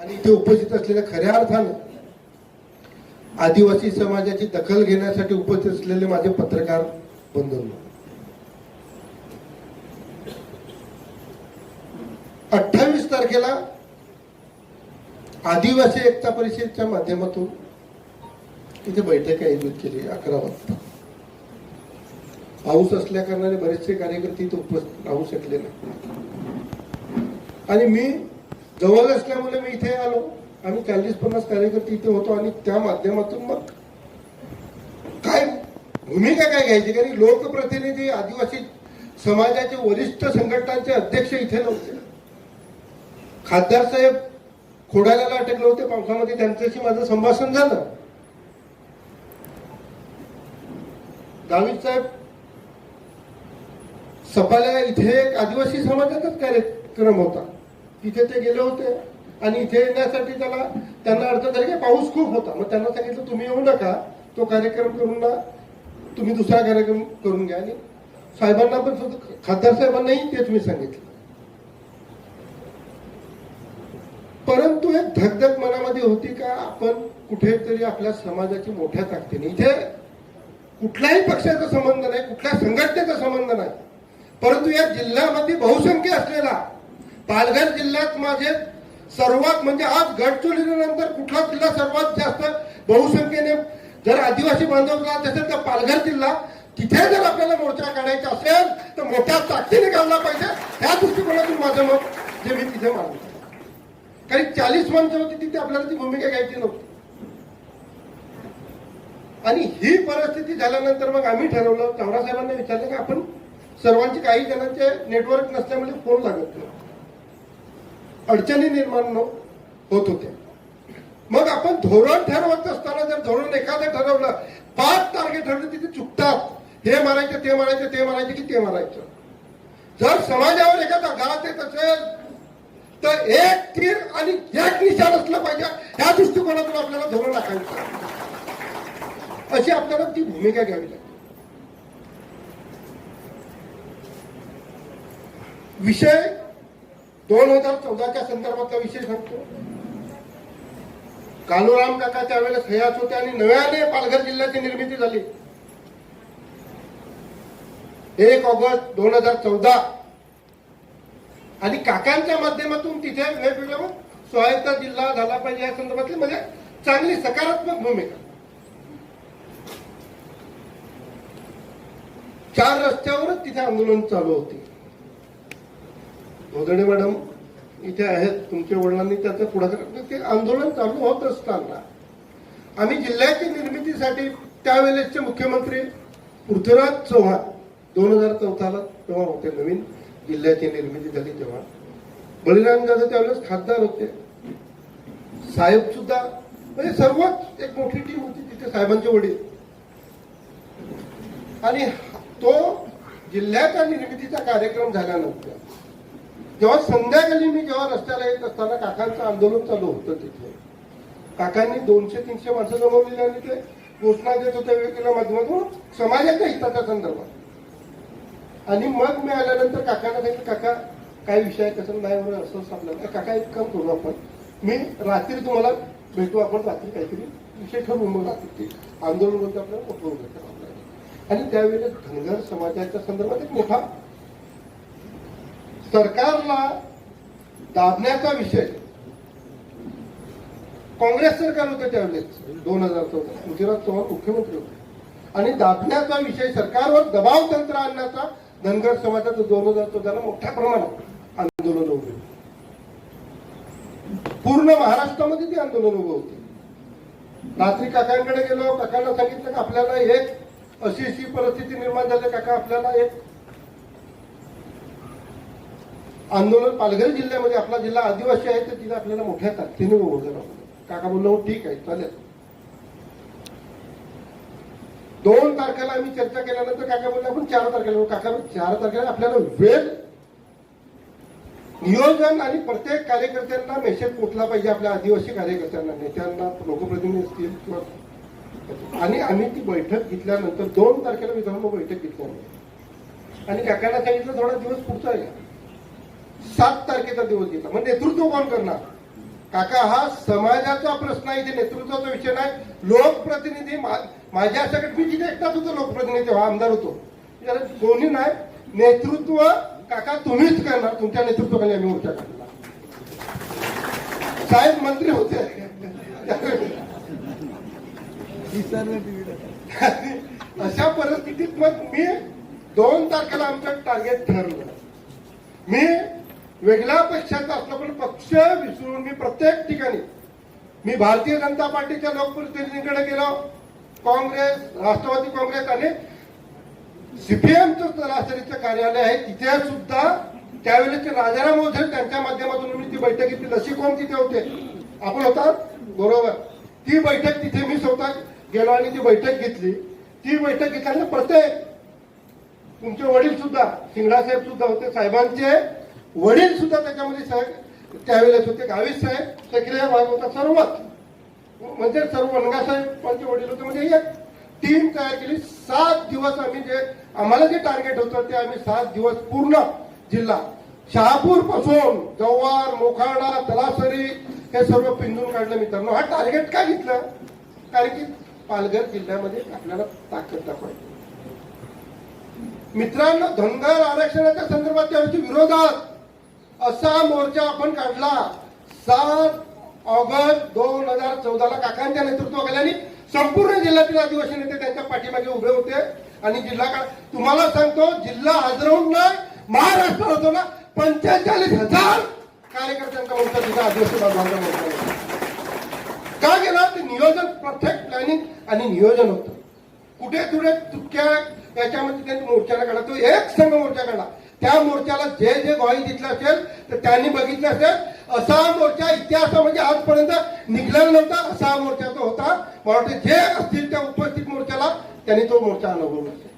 आणि इथे उपस्थित असलेल्या खऱ्या अर्थानं आदिवासी समाजाची दखल घेण्यासाठी उपस्थित असलेले माझे पत्रकार बंधूंनो. अठ्ठावीस तारखेला आदिवासी एकता परिषदेच्या माध्यमातून इथे बैठक आयोजित केली अकरा वाजता. पाऊस असल्या कारणाने बरेचसे कार्यकर्ते इथे उपस्थित राहू शकले नाही. आणि मी जवळ असल्यामुळे मी इथे आलो. आम्ही चाळीस पन्नास कार्यकर्ते इथे होतो आणि त्या माध्यमातून मग काय भूमिका काय घ्यायची? कारण लोकप्रतिनिधी आदिवासी समाजाचे वरिष्ठ संघटनांचे अध्यक्ष इथे नव्हते. खासदार साहेब खोडायला अटकले होते पावसामध्ये त्यांच्याशी माझं संभाषण झालं. दावीद साहेब सपाल्या इथे एक आदिवासी समाजाचाच कार्यक्रम होता. तिथे ते गेले होते. आणि इथे येण्यासाठी त्याला त्यांना अर्थ झाला की पाऊस खूप होता. मग त्यांना सांगितलं तुम्ही येऊ नका. तो कार्यक्रम करून ना तुम्ही दुसरा कार्यक्रम करून घ्या. आणि साहेबांना पण सुद्धा खासदार साहेबांनाही तेच मी सांगितलं. परंतु एक धगधग मनामध्ये होती का आपण कुठेतरी आपल्या समाजाची मोठ्या ताकदीने इथे कुठल्याही पक्षाचा संबंध नाही कुठल्या संघटनेचा संबंध नाही. परंतु या जिल्ह्यामध्ये बहुसंख्य असलेला पालघर जिल्ह्यात माझे सर्वात म्हणजे आज गडचिरोलीनंतर कुठला जिल्हा सर्वात जास्त बहुसंख्येने जर आदिवासी बांधव राहत असेल तर पालघर जिल्हा तिथे जर आपल्याला मोर्चा काढायचा असेल तर मोठ्या ताकदीने काढला पाहिजे. त्या दृष्टिकोनातून माझं मत जे मी तिथे मानतो कारण चाळीस माणसं होती तिथे आपल्याला ती भूमिका घ्यायची नव्हती. आणि ही परिस्थिती झाल्यानंतर मग आम्ही ठरवलं चव्हाण साहेबांना विचारलं की आपण सर्वांची काही जणांचे नेटवर्क नसल्यामुळे फोन लागत नाही. अडचणी निर्माण होत होत्या. मग आपण धोरण ठरवत असताना जर धोरण एखादं ठरवलं पाच टार्गेट ठरवले तिथे चुकतात. हे मारायचं ते मारायचं ते मारायचं की ते मारायचं जर समाजावर एखादा घात येत असेल तर एक तीर आणि एक निशाण असलं पाहिजे. ह्या दृष्टिकोनातून आपल्याला धोरण आखायचं अशी आपल्याला ती भूमिका घ्यावी लागते. विषय दोन हजार चौदाच्या संदर्भातला विषय सांगतो. कालूराम काका त्यावेळेस हयात होते आणि नव्याने पालघर जिल्ह्याची निर्मिती झाली. एक ऑगस्ट दोन हजार चौदा. आणि काकांच्या माध्यमातून तिथे वेगवेगळ्या स्वायत्त जिल्हा झाला पाहिजे या संदर्भातली म्हणजे चांगली सकारात्मक भूमिका. चार रस्त्यावरच तिथे आंदोलन चालू होते. धोदडे मॅडम इथे आहेत तुमच्या वडिलांनी त्याचं पुढाकार ते आंदोलन चालू होत असताना आम्ही जिल्ह्याच्या निर्मितीसाठी त्यावेळेसचे मुख्यमंत्री पृथ्वीराज चव्हाण दोन हजार चौथाला तेव्हा होते नवीन जिल्ह्याची निर्मिती झाली तेव्हा. बळीराम जाधव त्यावेळेस खासदार होते. साहेब सुद्धा म्हणजे सर्वात एक मोठी टीम होती तिथे साहेबांचे वडील. आणि तो जिल्ह्याच्या निर्मितीचा कार्यक्रम झाल्यानंतर जेव्हा संध्याकाळी मी जेव्हा रस्त्याला येत असताना काकांचं आंदोलन चालू होतं तिथे. काकांनी दोनशे तीनशे माणसं जमवलेली आणि ते घोषणा देत होत्या वेगवेगळ्या माध्यमातून समाजाच्या हिताच्या संदर्भात. आणि मग मी आल्यानंतर काकांना सांगितलं काका काय विषय आहे कसं नाही म्हणून असं आपल्याला काका एक काम करू आपण. मी रात्री तुम्हाला भेटू आपण रात्री काहीतरी विषय ठरवू. मग रात्री ते आंदोलन होतं आपल्याला मोठं आणि त्यावेळेला धनगर समाजाच्या संदर्भात एक मोठा सरकारला दाबण्याचा विषय. काँग्रेस सरकार होतं त्यावेळेस दोन हजार चौदा. गुजरात चव्हाण मुख्यमंत्री होते. आणि दाबण्याचा विषय सरकारवर दबाव तंत्र आणण्याचा धनगर समाजाचं दोन हजार चौदाला मोठ्या प्रमाणात आंदोलन उभे होते. पूर्ण महाराष्ट्रामध्ये ते आंदोलन उभं होते. रात्री काकांकडे गेलो काकांना सांगितलं का आपल्याला एक अशी अशी परिस्थिती निर्माण झाली काका आपल्याला एक आंदोलन पालघर जिल्ह्यामध्ये आपला जिल्हा आदिवासी आहे तर तिथे आपल्याला मोठ्या ताकदीने उभं करावं काका बोललो "हो, ठीक आहे चालेल. दोन तारखेला आम्ही चर्चा केल्यानंतर काका बोलले आपण चार तारखेला काका चार तारखेला आपल्याला वेळ नियोजन आणि प्रत्येक कार्यकर्त्यांना मेसेज पोचला पाहिजे आपल्या आदिवासी कार्यकर्त्यांना नेत्यांना लोकप्रतिनिधी असतील किंवा आणि आम्ही ती बैठक घेतल्यानंतर दोन तारखेला विधानसभा बैठक घेतल्यानंतर. आणि काकांना सांगितलं थोडा दिवस पुढचा आहे. सात तारखेचा दिवस घेतला. मग नेतृत्व कोण करणार? काका हा समाजाचा प्रश्न आहे इथे नेतृत्वाचा विषय नाही. लोकप्रतिनिधी मा- माझ्या सगळ्यात मी जिथे एकटाच होतो लोकप्रतिनिधी हा आमदार होतो. कोणी नाही. नेतृत्व काका तुम्हीच करणार. तुमच्या नेतृत्वाखाली आम्ही मोर्चा काढला साहेब मंत्री होते. अशा परिस्थितीत मग मी दोन तारखेला आमचं टार्गेट ठरलं मी वेगळ्या पक्षाचा असला पण पक्ष विसरून मी प्रत्येक ठिकाणी मी भारतीय जनता पार्टीच्या लोकप्रतिनिधींकडे गेलो काँग्रेस राष्ट्रवादी काँग्रेस आणि सीपीएमचं सरासरीचं कार्यालय आहे तिथे सुद्धा त्यावेळेचे राजाराम मोझे त्यांच्या माध्यमातून मी ती बैठक घेतली. लसी कोण तिथे होते? आपण होता? बरोबर. ती बैठक तिथे मी स्वतः गेलो आणि ती बैठक घेतली. ती बैठक घेतल्यानंतर प्रत्येक तुमचे वडील सुद्धा सिंगडा साहेब सुद्धा होते साहेबांचे वडील सुद्धा त्याच्यामध्ये साहेब त्यावेळेस होते गावीस साहेब सक्रिय भाग होता सर्वच म्हणजे सर्व वनगा साहेबांचे वडील होते म्हणजे एक. टीम तयार केली. सात दिवस आम्ही जे आम्हाला जे टार्गेट होतं ते आम्ही सात दिवस पूर्ण जिल्हा. शहापूरपासून जव्हार मोखाडा तलासरी हे सर्व पिंजून काढलं मित्रांनो. हा टार्गेट का घेतलं? कारण की पालघर जिल्ह्यामध्ये आपल्याला ताकद दाखवायची. मित्रांनो धनगर आरक्षणाच्या संदर्भात त्यावेळी विरोधात असा मोर्चा आपण काढला. सात ऑगस्ट दोन हजार चौदाला काकांच्या नेतृत्वाखाली आणि संपूर्ण जिल्ह्यातील आदिवासी नेते त्यांच्या पाठीमागे उभे होते. आणि जिल्हा का- तुम्हाला सांगतो जिल्हा हजरवून नाही महाराष्ट्र होतो ना पंचेचाळीस हजार कार्यकर्त्यांचा मोर्चा तिथं आदिवासी बांधवांचा मोर्चा का गेला? ते नियोजन परफेक्ट प्लॅनिंग आणि नियोजन होतं. कुठे कुठे तुटक्या याच्यामध्ये त्यांनी मोर्चाला काढला. तो एक संघ मोर्चा काढला. त्या मोर्चाला जे जे गॉई दिसलं असेल तर त्यांनी बघितलं असेल असा मोर्चा इतिहासामध्ये आजपर्यंत निघलेला नव्हता असा मोर्चा तो होता. मला वाटतं जे असतील त्या उपस्थित मोर्चाला त्यांनी तो मोर्चा अनुभवला. असेल